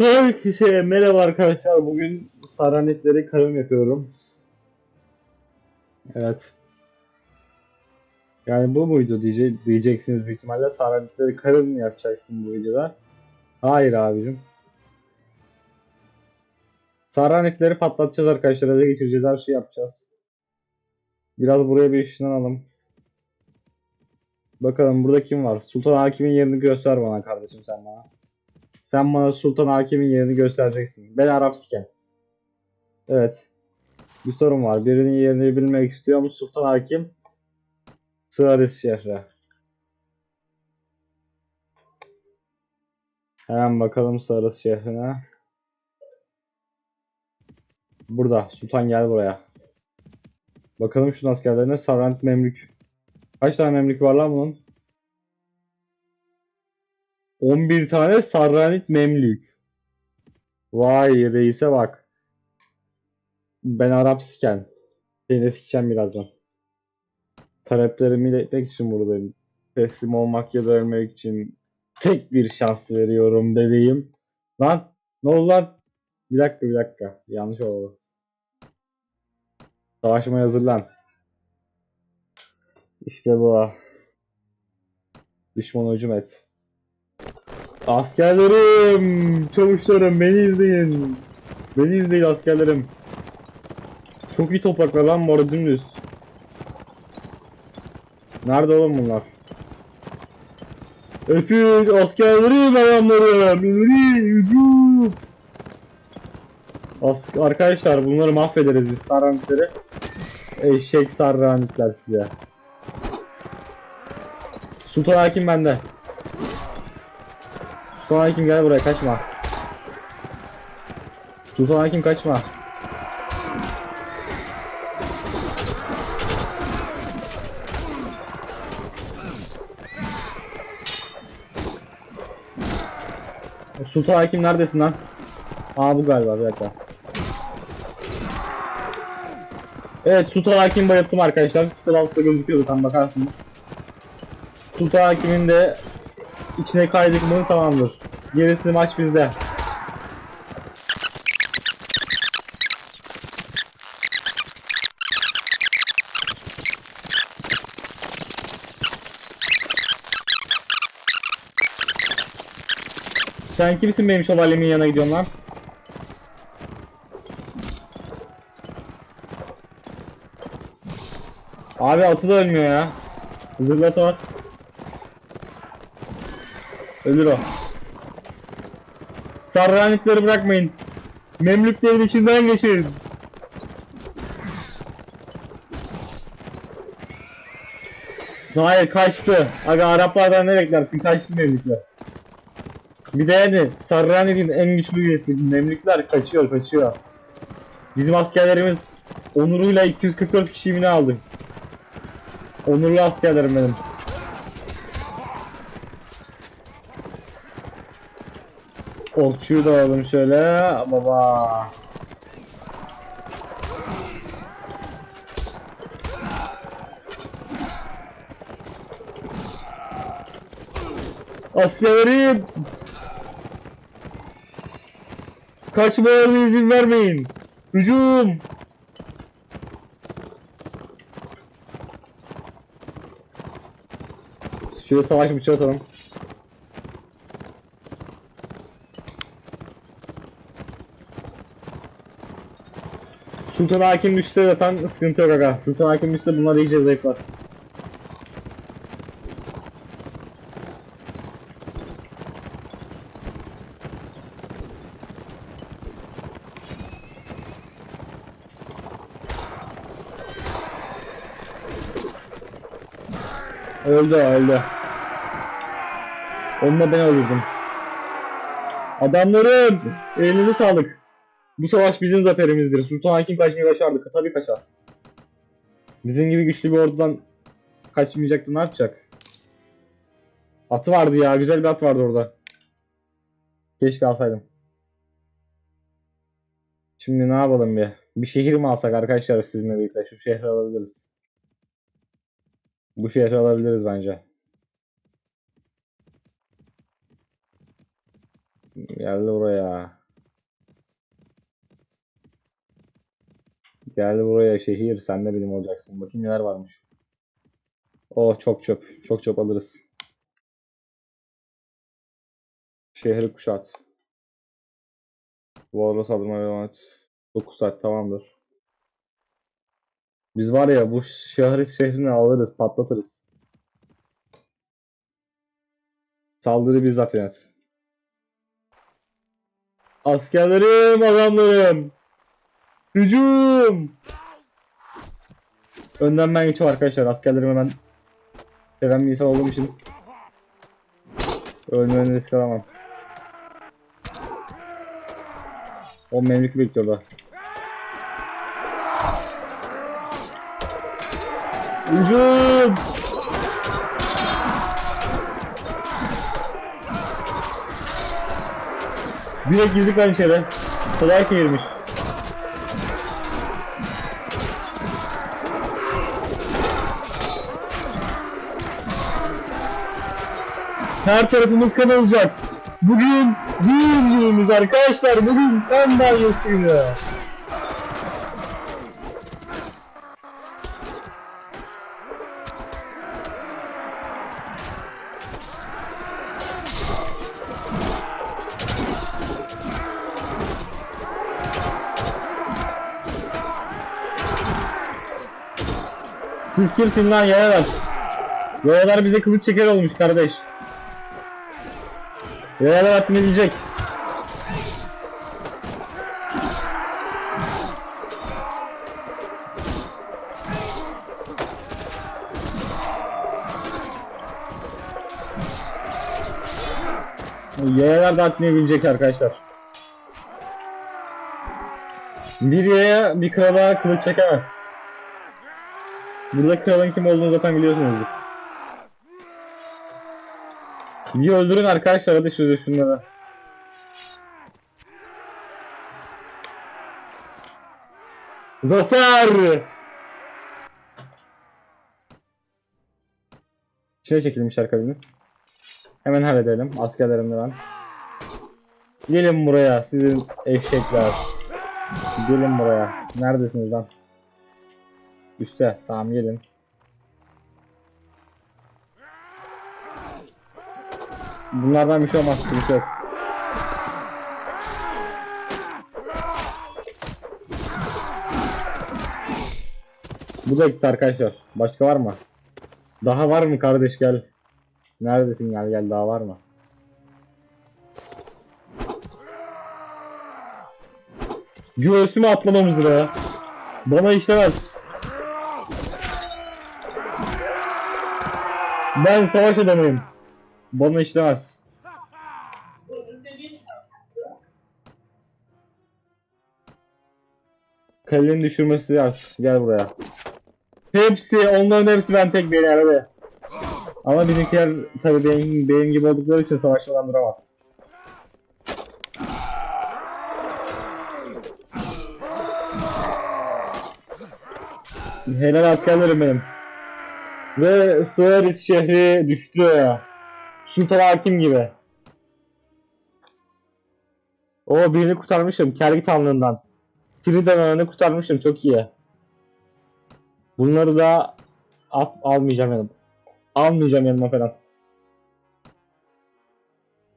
Herkese merhaba arkadaşlar. Bugün saranetleri karım yapıyorum. Evet. Yani bu muydu diye, diyeceksiniz büyük ihtimalle. Saranetleri mı yapacaksın bu videoda? Hayır abicim. Saranetleri patlatacağız arkadaşlar. Ele geçireceğiz. Her şeyi yapacağız. Biraz buraya bir ışınlanalım. Bakalım burada kim var? Sultan Hakim'in yerini göster bana kardeşim sen bana. Sen bana Sultan Hakim'in yerini göstereceksin. Ben Arap siken. Evet. Bir sorun var. Birinin yerini bilmek istiyorum. Sultan Hakim. Sığarız şehre. Hemen bakalım Sığarız şehrine. Burada. Sultan gel buraya. Bakalım şu askerlerine. Sarant Memlük. Kaç tane memlük var lan bunun? 11 tane Sarranit Memlük. Vay reise bak. Ben Arap siken. Seni sikeceğim birazdan. Taleplerimi iletmek için buradayım. Teslim olmak ya da ölmek için tek bir şans veriyorum bebeğim. Lan ne oldu lan? Bir dakika bir dakika. Yanlış oldu. Savaşmaya hazırlan. İşte bu. Düşman hücum et. Askerlerim, çavuşlarım beni izleyin. Beni izleyin askerlerim. Çok iyi topraklar lan bu arada dümdüz. Nerede oğlum bunlar? Öpün askerlerim adamlarım. İleri hücum. As arkadaşlar bunları mahvederiz biz sarranitleri. Eşek sarranitler size. Sultan Hakim bende. Sultan Hakim gel buraya kaçma. Sultan Hakim kaçma. Sultan Hakim neredesin lan? Aa bu galiba bir dakika. Evet Sultan Hakim bayılttım arkadaşlar. Sol altta gözüküyordu tam bakarsınız. Sultan Hakim'in de içine kaydık mı tamamdır. Gerisi maç bizde. Sen kimsin benim şövalyemin yanına gidiyorsun lan? Abi atı da ölmüyor ya. Zırlat var. Ölür o. Sarranitleri bırakmayın. Memlüklerin içinden geçin. Hayır kaçtı. Aga Araplardan ne beklersin? Kaçtı Memlükler. Bir de yani Sarranit'in en güçlü üyesi Memlükler kaçıyor kaçıyor. Bizim askerlerimiz onuruyla 244 kişi mi ne aldı? Onurlu askerlerim benim. Okçuyu da alalım şöyle. Baba. Askerlerim. Kaçmalarına izin vermeyin. Hücum. Şöyle savaş bıçağı atalım. Sultan Hakim düşse zaten sıkıntı yok aga. Sultan Hakim düşse bunlar iyice zevk var. Öldü öldü. Onu da ben öldürdüm. Adamlarım! Elinize sağlık. Bu savaş bizim zaferimizdir. Sultan Hakim kaçmayı başardı. Tabii kaçar. Bizim gibi güçlü bir ordudan kaçmayacaktı. Ne yapacak? Atı vardı ya. Güzel bir at vardı orada. Keşke alsaydım. Şimdi ne yapalım bir? Bir şehir mi alsak arkadaşlar sizinle birlikte? Şu şehri alabiliriz. Bu şehri alabiliriz bence. Geldi buraya. Geldi buraya şehir. Sen de benim olacaksın. Bakayım neler varmış. Oh çok çöp. Çok çöp alırız. Şehri kuşat. Valor'a saldırmaya devam et. 9 saat tamamdır. Biz var ya bu şehri şehrini alırız, patlatırız. Saldırı bizzat yönet. Askerlerim, adamlarım. Hücum! Önden ben geçiyorum arkadaşlar. Askerlerime ben seven bir insan olduğum için ölmeden risk alamam. O memlük bekliyorlar. Hücum! Direkt girdik lan içeri. Kolay şehirmiş. Her tarafımız kan olacak. Bugün büyük günümüz arkadaşlar. Bugün kan banyosu günü. Siz kimsin lan yayalar? Yayalar bize kılıç çeker olmuş kardeş. Yayalar haddini bilecek. Yayalar da bilecek arkadaşlar. Bir yaya bir krala kılıç çekemez. Burada kralın kim olduğunu zaten biliyorsunuzdur. Bir öldürün arkadaşlar hadi şurada şunları. Zafer! İçine çekilmiş arkadaşlar. Hemen halledelim. Askerlerimle ben. Gelin buraya sizin eşekler. Gelin buraya. Neredesiniz lan? Üste. Tamam gelin. Bunlardan bir şey olmaz. Sıkıntı yok. Bu da gitti arkadaşlar. Başka var mı? Daha var mı kardeş gel. Neredesin gel gel daha var mı? Göğsüme atlamamız be. Bana işlemez. Ben savaş adamıyım. Bana işlemez. Kalenin düşürmesi yaz. Gel buraya. Hepsi, onların hepsi ben tek bir arada. Ama bizimkiler tabii benim, benim gibi oldukları için savaşmadan duramaz. Helal askerlerim benim. Ve Sığırız şehri düştü ya. Sultan Hakim gibi. O birini kurtarmışım. Kergit Hanlığı'ndan. Tridan'ını kurtarmışım. Çok iyi. Bunları da at, almayacağım yanıma. Almayacağım yanıma falan.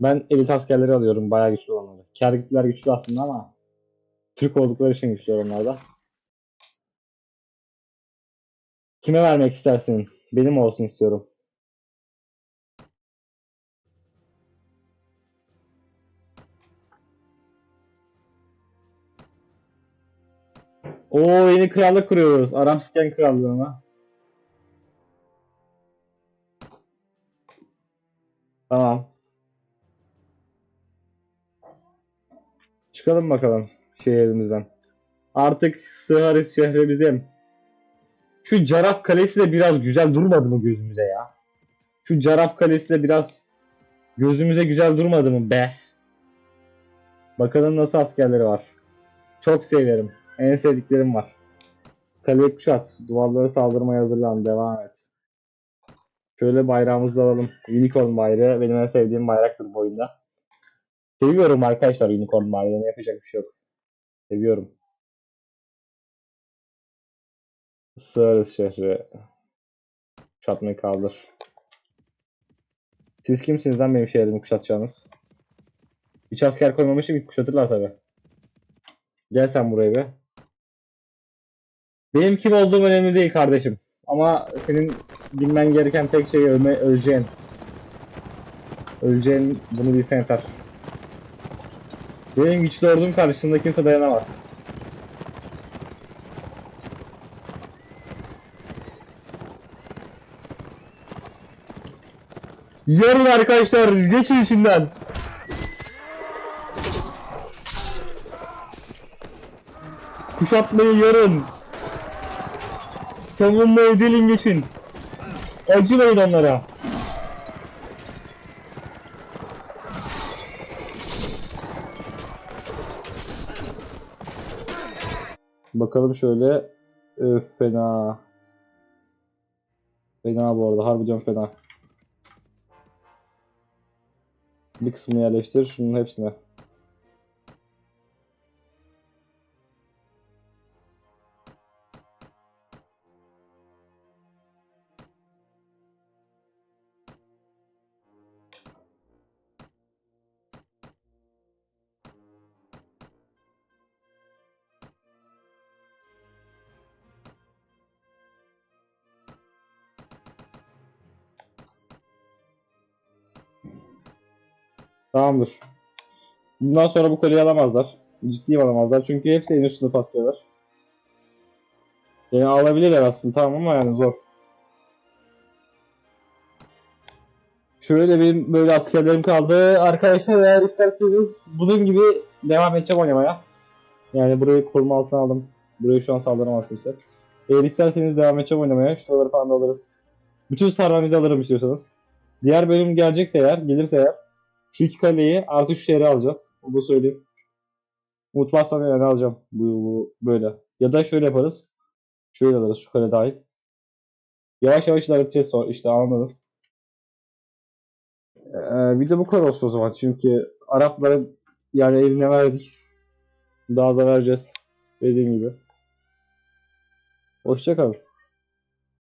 Ben elit askerleri alıyorum. Bayağı güçlü olanları. Kergitler güçlü aslında ama Türk oldukları için güçlü onlar da. Kime vermek istersin? Benim olsun istiyorum. Oo yeni krallık kuruyoruz. Aramsken krallığına. Tamam. Çıkalım bakalım şehrimizden. Artık Sıharis şehri bizim. Şu Caraf Kalesi de biraz güzel durmadı mı gözümüze ya? Şu Caraf Kalesi de biraz gözümüze güzel durmadı mı be? Bakalım nasıl askerleri var. Çok severim. En sevdiklerim var. Kaleyi kuşat. Duvarlara saldırmaya hazırlan. Devam et. Şöyle bayrağımızı alalım. Unicorn bayrağı benim en sevdiğim bayraktır bu oyunda. Seviyorum arkadaşlar unicorn madeni yapacak bir şey yok. Seviyorum. Sığırız şehri. Kuşatmayı kaldır. Siz kimsiniz lan benim şehrimi kuşatacağınız? Hiç asker koymamışım ilk kuşatırlar tabi. Gel sen buraya be. Benim kim olduğum önemli değil kardeşim. Ama senin bilmen gereken tek şey ölme, öleceğin. Öleceğin bunu bilsen yeter. Benim güçlü ordum karşısında kimse dayanamaz. Yarın arkadaşlar geçin içinden. Kuşatmayı yarın. Savunmayı dilin geçin. Acımayın onlara. Bakalım şöyle. Öf fena. Fena bu arada. Harbi diyorum fena. Bir kısmını yerleştir. Şunun hepsine. Tamamdır. Bundan sonra bu kaleyi alamazlar. Ciddi alamazlar. Çünkü hepsi en üst sınıf askerler. Yani alabilirler aslında tamam ama yani zor. Şöyle benim böyle askerlerim kaldı. Arkadaşlar eğer isterseniz bunun gibi devam edeceğim oynamaya. Yani burayı koruma altına aldım. Burayı şu an saldıramaz kimse. Eğer isterseniz devam edeceğim oynamaya. Şuraları falan da alırız. Bütün Sarvani'de alırım istiyorsanız. Diğer bölüm gelecekse eğer, gelirse eğer şu iki kaleyi artı şu şehri alacağız. Onu da söyleyeyim. Unutmazsam yani alacağım. Bu, bu böyle. Ya da şöyle yaparız. Şöyle alırız şu kale dahil. Yavaş yavaş ilerleteceğiz sonra işte anladınız. Ee, video bu kadar olsun o zaman. Çünkü Arapların yani eline verdik. Daha da vereceğiz. Dediğim gibi. Hoşçakalın.